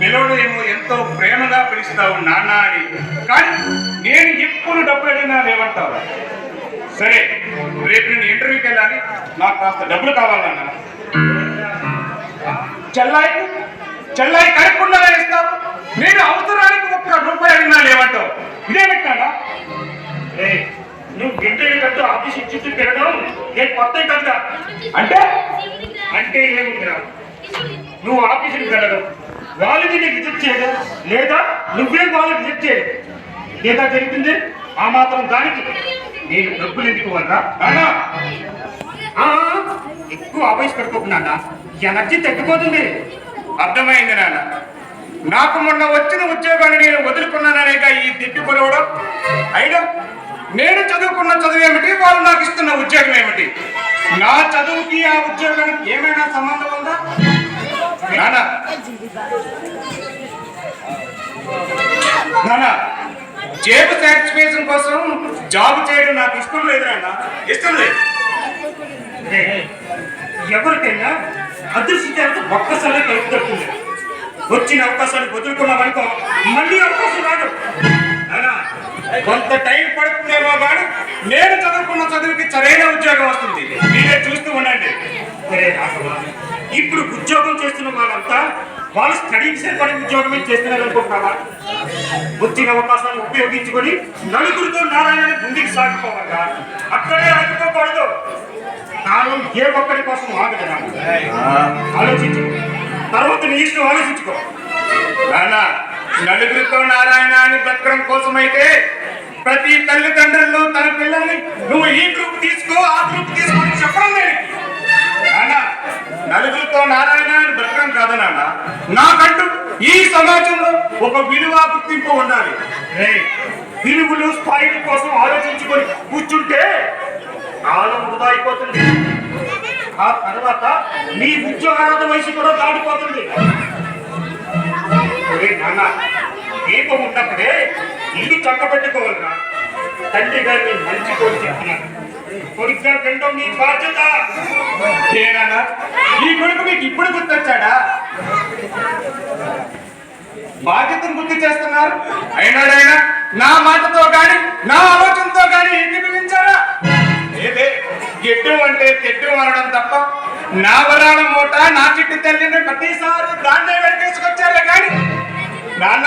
పిల్లడు ఏమో ఎంతో ప్రేమగా పిలుస్తావు నాన్న అని. కానీ నేను ఎప్పుడు డబ్బులు అడిగినా ఏమంటావు సరే రేపు నేను ఇంటర్వ్యూకి వెళ్ళాలి. నాకు కాస్త డబ్బులు కావాలన్నా చెల్లాయి చెల్లాయి కడకుండా ఇస్తావు నేను అవసరానికి ఒక్క రూపాయి అడిగినా లేవంటావు. ఇదేమిటా నువ్వు ఇంటర్వ్యూ కంటూ ఆఫీస్ ఇచ్చి తిరగడం నేను కొత్త కదా అంటే? అంటే ఏముందిరా నువ్వు ఆఫీసుకి వెళ్ళడం. వాళ్ళకి నీకు విజిట్ చేయడం. లేదా నువ్వే వాళ్ళకి విజిట్ చేయడం. లేదా జరుగుతుంది ఆ మాత్రం దానికి నేను డబ్బులు ఎందుకు వల్ల నాన్నా ఎక్కువ ఆవేశపడిపోకున్నా ఎనర్జీ తగ్గిపోతుంది. అర్థమైంది నాన్న. నాకు మొన్న వచ్చిన ఉద్యోగాన్ని నేను వదులుకున్నాననేగా ఈ తిప్పి పొలవడం అయినా నేను చదువుకున్న చదువు ఏమిటి? వాళ్ళు నాకు ఇస్తున్న ఉద్యోగం ఏమిటి? నా చదువుకి ఆ ఉద్యోగానికి ఏమైనా సంబంధం ఉందా? నానా. నానా జేబు సాటిస్ఫాక్షన్ కోసం జాబ్ చేయడం నాకు ఇష్టం లేదు నాన్న ఇష్టం లేదు. ఎవరికైనా అదృష్టించేంత ఒక్కసారి కలుపుతుంది వచ్చిన వచ్చిన అవకాశాన్ని వదులుకున్నామనుకో మళ్ళీ అవకాశం రాదు. కొంత టైం పడుతుందేమో కానీ నేను చదువుకున్న చదువుకి సరైన ఉద్యోగం వస్తుంది. మీరే చూస్తూ ఉండండి. ఇప్పుడు ఉద్యోగం చేస్తున్న వాళ్ళంతా వాళ్ళు స్టడీకి సరిపడే ఉద్యోగమే చేస్తున్నారు అనుకుంటున్నారా వచ్చిన అవకాశాన్ని ఉపయోగించుకొని నలుగురితో నారాయణని ముందుకు సాగిపోవాలా అక్కడే ఆగిపోకూడదు కాలం ఏ ఒక్కరి కోసం ఆగదు ఆలోచించు. తర్వాత నీ ఇష్టం ఆలోచించుకో. నానా నలుగురితో నారాయణ అని బ్రతకడం కోసమైతే ప్రతి తల్లిదండ్రులు తన పిల్లల్ని నువ్వు ఈ గ్రూప్ తీసుకో ఆ గ్రూప్ తీసుకో అని చెప్పడం నాన్న నలుగురితో నారాయణ అని బ్రతకడం కాదు నాన్న. నాకంటూ ఈ సమాజంలో ఒక విలువ గుర్తింపు ఉండాలి. విలువలు స్థాయిల కోసం ఆలోచించుకొని కూర్చుంటే కాలం వృధా అయిపోతుంది. ఆ తర్వాత నీ ఉద్యోగాల వయసు కూడా దాటిపోతుంది. నాన్న దీపం ఉన్నప్పుడే ఇల్లు చక్కబెట్టుకోవాలరా. తండ్రి గారిని మంచి కోరి చెప్తున్నాను. కొడుకుగా వెళ్ళడం నీ బాధ్యత. ఏ ఈ కొడుకు మీకు ఇప్పుడు గుర్తొచ్చాడా? బాధ్యతను గుర్తు చేస్తున్నారు. అయినాడైనా నా మాటతో గాని నా ఆలోచనతో గాని ఏకీభవించారా ఏదే ఎడ్డు అంటే తెడ్డు అనడం తప్ప నా వరాల మూట నా చిట్టు తల్లిని ప్రతిసారి దాన్నే వెనకేసుకొచ్చారే కానీ నాన్న